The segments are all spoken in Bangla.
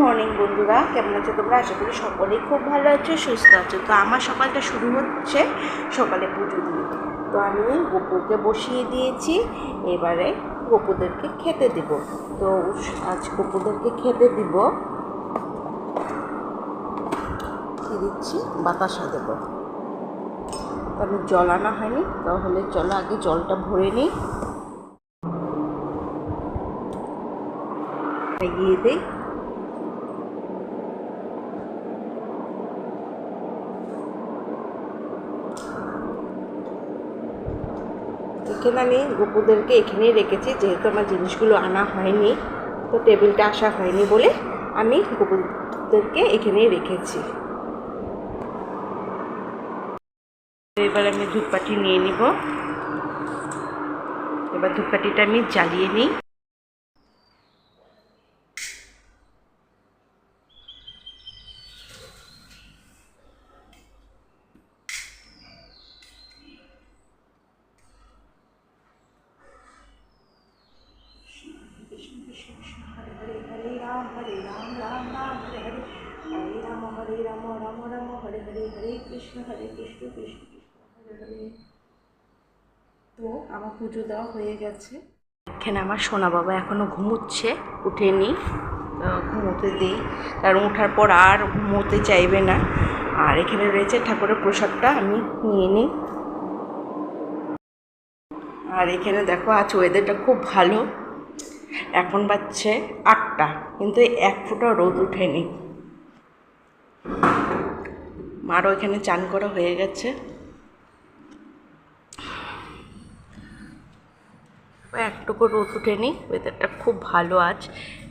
মর্নিং বন্ধুরা, কেমন আছো তোমরা? আশা করি সকলেই খুব ভালো আছো, সুস্থ আছো। তো আমার সকালটা শুরু হচ্ছে সকালে পুজো দিয়ে। তো আমি গোপুকে বসিয়ে দিয়েছি, এবারে গোপুদেরকে খেতে দিব। তো আজ গোপুদেরকে খেতে দিব। কি দিচ্ছি? বাতাসা দেব। তো আমি জল আনা হয়নি, তাহলে চলো আগে জলটা ভরে নিই। এগিয়ে দিই। এখানে আমি গপুদেরকে এখানেই রেখেছি, যেহেতু আমার জিনিসগুলো আনা হয়নি, তো টেবিলটা আসা হয়নি বলে আমি গপুদেরকে এখানেই রেখেছি। এবার আমি ধূপকাঠি নিয়ে নিব। এবার ধূপকাঠিটা আমি জ্বালিয়ে নিই কৃষ্ণ কৃষ্ণ কৃষ্ণ হরে হরে হরে রাম হরে রাম রাম রাম হরে হরে হরে রাম রাম রাম, হরে হরে হরে কৃষ্ণ হরে কৃষ্ণ কৃষ্ণ কৃষ্ণ, হরে হরে। তো আমার পুজো দেওয়া হয়ে গেছে। এখানে আমার সোনা বাবা এখনও ঘুমোচ্ছে, উঠেনি। ঘুমোতে দিই, কারণ ওঠার পর আর ঘুমোতে চাইবে না। আর এখানে রয়েছে ঠাকুরের প্রসাদটা, আমি নিয়ে নিই। আর এখানে দেখো, আজ ওয়েদারটা খুব ভালো। এখন বাজছে আটটা, কিন্তু এক ফোঁটা রোদ উঠেনি। মারও এখানে চান করা হয়ে গেছে। একটুকু রোদ উঠেনি ওয়েদারটা খুব ভালো আজ।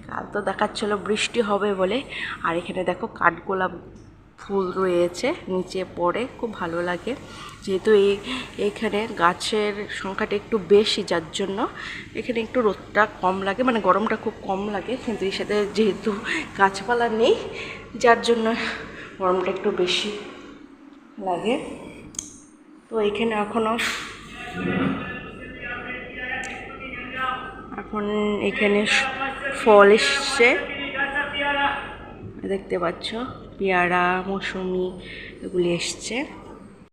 কাল তো দেখাচ্ছিল বৃষ্টি হবে বলে। আর এখানে দেখো কাঠগোলাপ ফুল রয়েছে নিচে পড়ে, খুব ভালো লাগে। যেহেতু এই এইখানে গাছের সংখ্যাটা একটু বেশি, যার জন্য এখানে একটু রোদটা কম লাগে মানে গরমটা খুব কম লাগে। কিন্তু এর সাথে যেহেতু গাছপালা নেই, যার জন্য গরমটা একটু বেশি লাগে। তো এখানে এখনও এখন এখানে ফল এসছে। দেখতে পাচ্ছ, পেয়ারা, মৌসুমি, এগুলি এসছে।